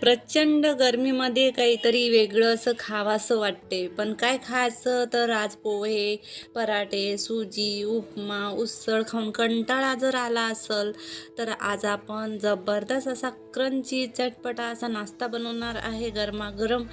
प्रचंड गरमीमध्ये काहीतरी वेगळं असं खावासं वाटते. पण काय खायचं? तर आज पोहे पराठे सुजी उपमा उसळ खाऊन कंटाळा जर आला असेल तर आज आपण जबरदस्त असा क्रंची चटपटा असा नाश्ता बनवणार आहे गरमागरम.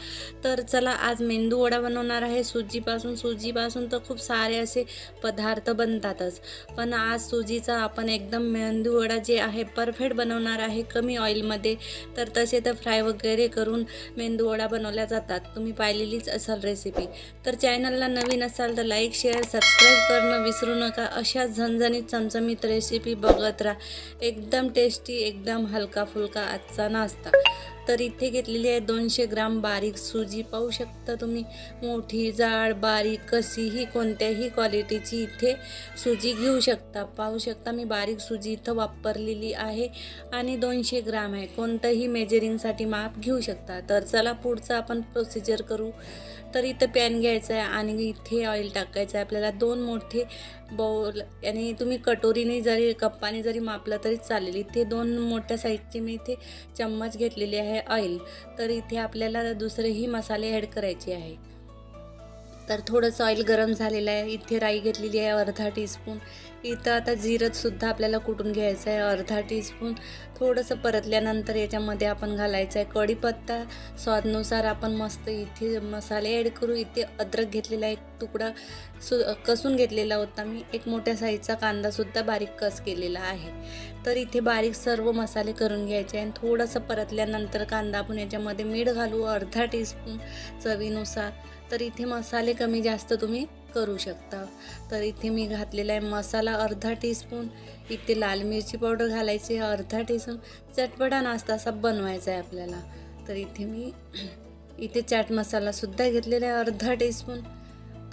तर चला आज मेंदू वडा बनवणार आहे. सुजीपासून सुजीपासून तर खूप सारे असे पदार्थ बनतातच. पण आज सुजीचा आपण एकदम मेंदू वडा जे आहे परफेक्ट बनवणार आहे कमी ऑइलमध्ये तर तसे तर फ्राय वगैरे करून मेंदूवडा बनवल्या जातात. तुम्ही पाहिलेलीच असाल रेसिपी तर चॅनलला नवीन असाल तर लाईक शेअर सबस्क्राईब करणं विसरू नका. अशा झणझणीत चमचमीत रेसिपी बघत राहा. एकदम टेस्टी एकदम हलका फुलका आजचा नाश्ता. तर इथे घेतलेली आहे दोनशे ग्राम बारीक सुजी. पाहू शकता तुम्ही मोठी जाड बारीक कशीही कोणत्याही क्वालिटीची इथे सुजी घेऊ शकता. पाहू शकता मी बारीक सुजी इथं वापरलेली आहे आणि दोनशे ग्राम आहे. कोणतंही मेजरिंगसाठी माप घेऊ शकता. तर चला पुढचं आपण प्रोसिजर करू. तर इथं पॅन घ्यायचं आहे आणि इथे ऑइल टाकायचं आहे. आपल्याला दोन मोठे बौल आणि तुम्ही कटोरीने जरी कप्पाने जरी मापलं तरी चालेल. इथे दोन मोठ्या साईजचे मी इथे चम्मच घेतलेली आहे ऑइल तर इथे आपल्याला दुसरेही मसाले ॲड करायचे आहे. तर थोडंसं ऑइल गरम झालेलं आहे. इथे राई घेतलेली आहे अर्धा टीस्पून इथं आता जिरंसुद्धा आपल्याला कुटून घ्यायचं आहे? अर्धा टीस्पून थोडंसं परतल्यानंतर याच्यामध्ये आपण घालायचं आहे. कढीपत्ता स्वादनुसार आपण मस्त इथे मसाले ॲड करू. इथे अद्रक घेतलेला एक तुकडा सु कसून घेतलेला होता. मी एक मोठ्या साईजचा कांदासुद्धा बारीक कस केलेला आहे. तर इथे बारीक सर्व मसाले करून घ्यायचे आणि थोडंसं परतल्यानंतर कांदा आपण याच्यामध्ये मीठ घालू. अर्धा टीस्पून चवीनुसार. तर इथे मसाले कमी जास्त तुम्ही करू शकता. तर इथे मी घातलेला आहे मसाला अर्धा टीस्पून इथे लाल मिरची पावडर घालायची आहे अर्धा टीस्पून चटपटा नाश्ता असा बनवायचा आहे आपल्याला. तर इथे मी इथे चाट मसालासुद्धा घेतलेला आहे अर्धा टीस्पून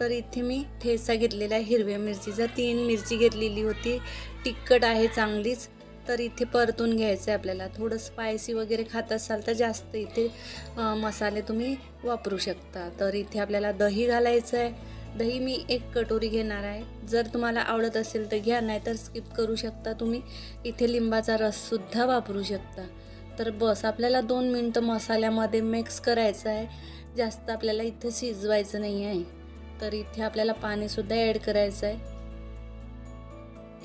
तर इथे मी ठेचा घेतलेला आहे हिरव्या मिरचीचा. तीन मिरची घेतलेली होती. तिखट आहे चांगलीच. तर इथे परतून घ्यायचं आहे आपल्याला. थोडं स्पायसी वगैरे खात असाल तर जास्त इथे मसाले तुम्ही वापरू शकता. तर इथे आपल्याला दही घालायचं आहे. दही मी एक कटोरी घेणार आहे. जर तुम्हाला आवडत असेल तर घ्या नाही तर स्किप करू शकता तुम्ही. इथे लिंबाचा रससुद्धा वापरू शकता. तर बस आपल्याला दोन मिनटं मसाल्यामध्ये मिक्स करायचं आहे. जास्त आपल्याला इथे शिजवायचं नाही आहे. तर इथे आपल्याला पाणीसुद्धा ॲड करायचं आहे.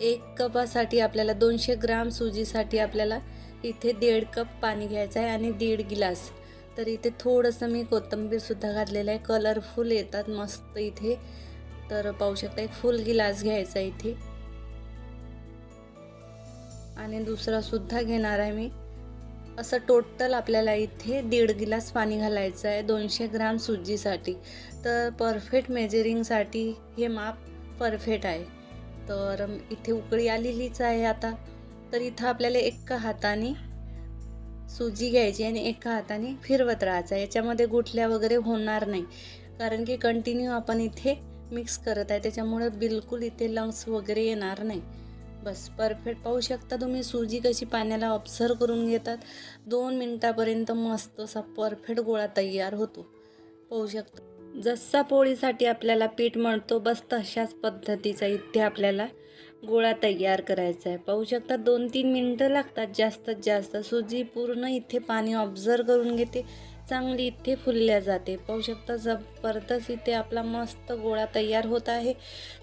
एक कपासाठी आपल्याला दोनशे ग्राम सुजीसाठी आपल्याला इथे दीड कप पाणी घ्यायचं आहे आणि दीड गिलास. तर इथे थोडंसं मी कोथिंबीरसुद्धा घातलेलं आहे. कलरफुल येतात मस्त इथे. तर पाहू शकता एक फुल गिलास घ्यायचा आहे इथे. आणि दुसरा सुद्धा घेणार आहे मी. असं टोटल आपल्याला इथे दीड गिलास पाणी घालायचं आहे दोनशे ग्राम सुजीसाठी. तर परफेक्ट मेजरिंगसाठी हे माप परफेक्ट आहे. तर इथे उकळी आलेलीच आहे आता. तर इथं आपल्याला एका हाताने सुजी घ्यायची आणि एका हाताने फिरवत राहायचं. याच्यामध्ये गुठल्या वगैरे होणार नाही. कारण की कंटिन्यू आपण इथे मिक्स करत आहे. त्याच्यामुळे बिलकुल इथे लंग्स वगैरे येणार नाही. बस परफेक्ट पाहू शकता तुम्ही सुजी कशी पाण्याला ऑब्झर्व करून घेतात. दोन मिनटापर्यंत मस्त असा परफेक्ट गोळा तयार होतो. पाहू शकता. जसा पोळीसाठी आपल्याला पीठ मळतो बस तशाच पद्धतीचा इथे आपल्याला गोळा तयार करायचा आहे. पाहू शकता दोन तीन मिनटं लागतात जास्तीत जास्त. सुजी पूर्ण इथे पाणी ऑब्झर्व करून घेते. चांगली इथे फुलल्या जाते. पाहू शकता जबरदस्त इथे आपला मस्त गोळा तयार होत आहे.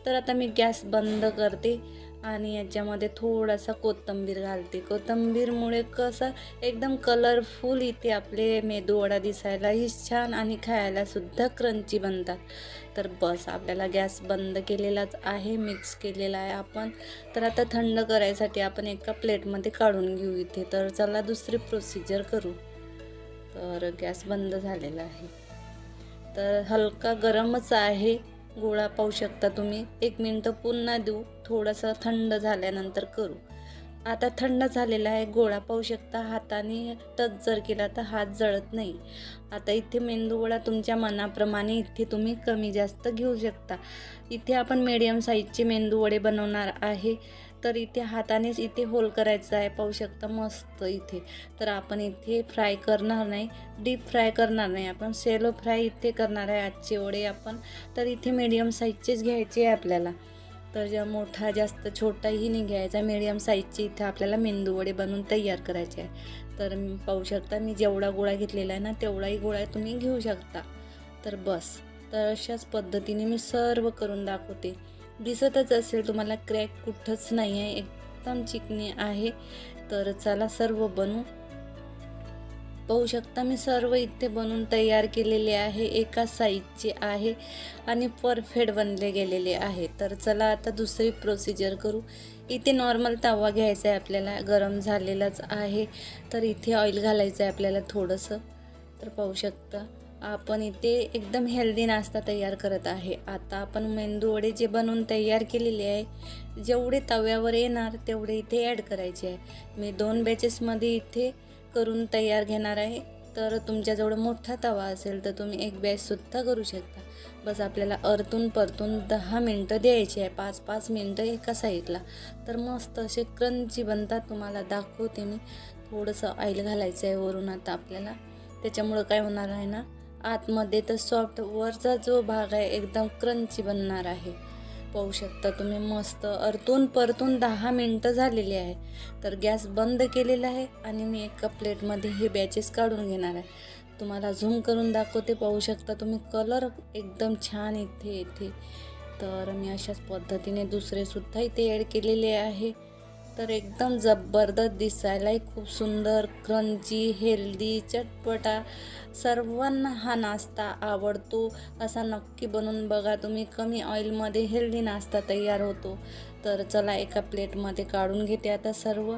तर आता मी गॅस बंद करते आणि याच्यामध्ये थोडासा कोथिंबीर घालते. कोथिंबीरमुळे कसं एकदम कलरफुल इथे आपले मेदूवडा दिसायलाही छान आणि खायलासुद्धा क्रंची बनतात. तर बस आपल्याला गॅस बंद केलेलाच आहे मिक्स केलेला आहे आपण. तर आता थंड करायसाठी आपण एका प्लेटमध्ये काढून घेऊ इथे. तर चला दुसरी प्रोसिजर करू. तर गॅस बंद झालेला आहे. तर हलका गरमच आहे. गोळा पाहू शकता तुम्ही. एक मिनटं पुन्हा देऊ. थोडंसं थंड झाल्यानंतर करू. आता थंड झालेला आहे गोळा पाहू शकता हाताने टच जर केला तर हात जळत नाही. आता इथे मेंदूवडा तुमच्या मनाप्रमाणे इथे तुम्ही कमी जास्त घेऊ शकता. इथे आपण मीडियम साईजचे मेंदूवडे बनवणार आहे तर इथे हातानेच इथे होल करायचं आहे पाहू शकता मस्त इथे. तर आपण इथे फ्राय करणार नाही डीप फ्राय करणार नाही आपण सेलो फ्राय इथे करणार आहे आजचे वडे आपण. तर इथे मीडियम साईजचेच घ्यायचे आहे आपल्याला. तर ज्या मोठा जास्त छोटाही नाही घ्यायचा मिडियम साईजची इथे आपल्याला मेंदूवडे बनवून तयार करायचे आहे. तर पाहू शकता मी जेवढा गोळा घेतलेला आहे ना तेवढाही गोळा तुम्ही घेऊ शकता. तर बस तर अशाच पद्धतीने मी सर्व करून दाखवते. दिसतच असेल तुम्हाला क्रॅक कुठंच नाही आहे एकदम चिकनी आहे. तर चला सर्व बनवू. पाहू शकता मी सर्व इथे बनवून तयार केलेले आहे. एका साईजचे आहे आणि परफेक्ट बनले गेलेले आहे. तर चला आता दुसरी प्रोसिजर करू. इथे नॉर्मल तवा घ्यायचा आहे आपल्याला. गरम झालेलाच आहे. तर इथे ऑइल घालायचं आहे आपल्याला थोडंसं. तर पाहू शकता आपण इथे एकदम हेल्दी नाश्ता तयार करत आहे. आता आपण मेंदू वडे जे बनवून तयार केलेले आहे जेवढे तव्यावर येणार तेवढे इथे ॲड करायचे आहे. मी दोन बॅचेसमध्ये इथे करून तयार घेणार आहे. तर तुमच्याजवळ मोठा तवा असेल तर तुम्ही एक बॅचसुद्धा करू शकता. बस आपल्याला अरतून परतून दहा मिनटं द्यायची आहे. पाच पाच मिनटं एका साईडला. तर मस्त असे क्रंची बनतात तुम्हाला दाखवते मी. थोडंसं ऑइल घालायचं आहे वरून आता आपल्याला. त्याच्यामुळं काय होणार आहे ना आतमध्ये तर सॉफ्ट वरचा जो भाग आहे एकदम क्रंची बनणार आहे. पाहू शकता. तुम्ही मस्त अरतून परतून दहा मिनटं झालेली आहे. तर गॅस बंद केलेला आहे आणि मी एका प्लेटमध्ये हे बॅचेस काढून घेणार आहे. तुम्हाला झूम करून दाखवते पाहू शकता तुम्ही कलर एकदम छान इथे येते तर मी अशाच पद्धतीने दुसरेसुद्धा इथे ॲड केलेले आहे. तर एकदम जबरदस्त दिसायलाही खूप सुंदर क्रंची हेल्दी चटपटा. सर्वांना हा नाश्ता आवडतो. असा नक्की बनवून बघा तुम्ही. कमी ऑइलमध्ये हेल्दी नाश्ता तयार होतो. तर चला एका प्लेटमध्ये काढून घेते आता सर्व.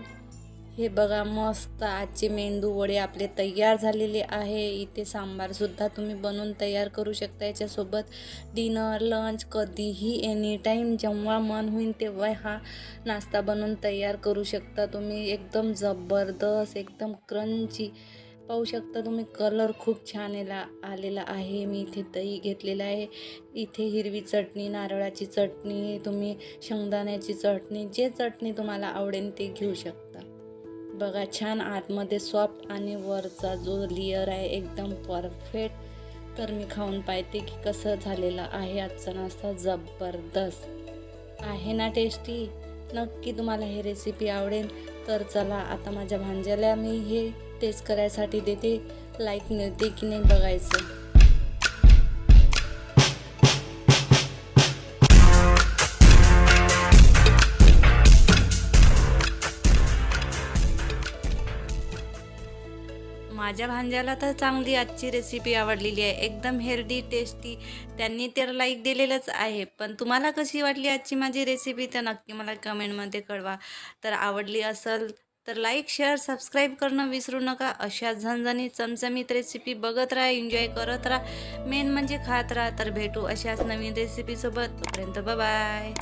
हे बघा मस्त आजचे मेंदू वडे आपले तयार झालेले आहे. इथे सांबारसुद्धा तुम्ही बनवून तयार करू शकता. याच्यासोबत डिनर लंच कधीही एनी टाईम जेव्हा मन होईल तेव्हा हा नाश्ता बनवून तयार करू शकता. तुम्ही एकदम जबरदस्त एकदम क्रंची पाहू शकता तुम्ही. कलर खूप छान याला आलेला आहे. मी इथे दही घेतलेलं आहे. इथे हिरवी चटणी नारळाची चटणी तुम्ही शेंगदाण्याची चटणी जे चटणी तुम्हाला आवडेल ते घेऊ शकता. बघा छान आतमध्ये सॉफ्ट आणि वरचा जो लेअर आहे एकदम परफेक्ट तर मी खाऊन पाहते की कसं झालेलं आहे आजचा नाश्ता. जबरदस्त. आहे ना टेस्टी नक्की तुम्हाला हे रेसिपी आवडेल. तर चला आता माझ्या भांज्याला मी हे टेस्ट करायसाठी देते. लाईक मिळते की नाही बघायचं. माझ्या भांज्याला तर चांगली आजची रेसिपी आवडलेली आहे. एकदम हेल्दी टेस्टी त्यांनी तर लाईक दिलेलंच आहे. पण तुम्हाला कशी वाटली आजची माझी रेसिपी तर नक्की मला कमेंटमध्ये कळवा. तर आवडली असेल तर लाईक शेअर सबस्क्राईब करणं विसरू नका. अशा झणझणी चमचमीत रेसिपी बघत राहा एन्जॉय करत राहा. मेन म्हणजे खात राहा. तर भेटू अशाच नवीन रेसिपीसोबत तोपर्यंत बाय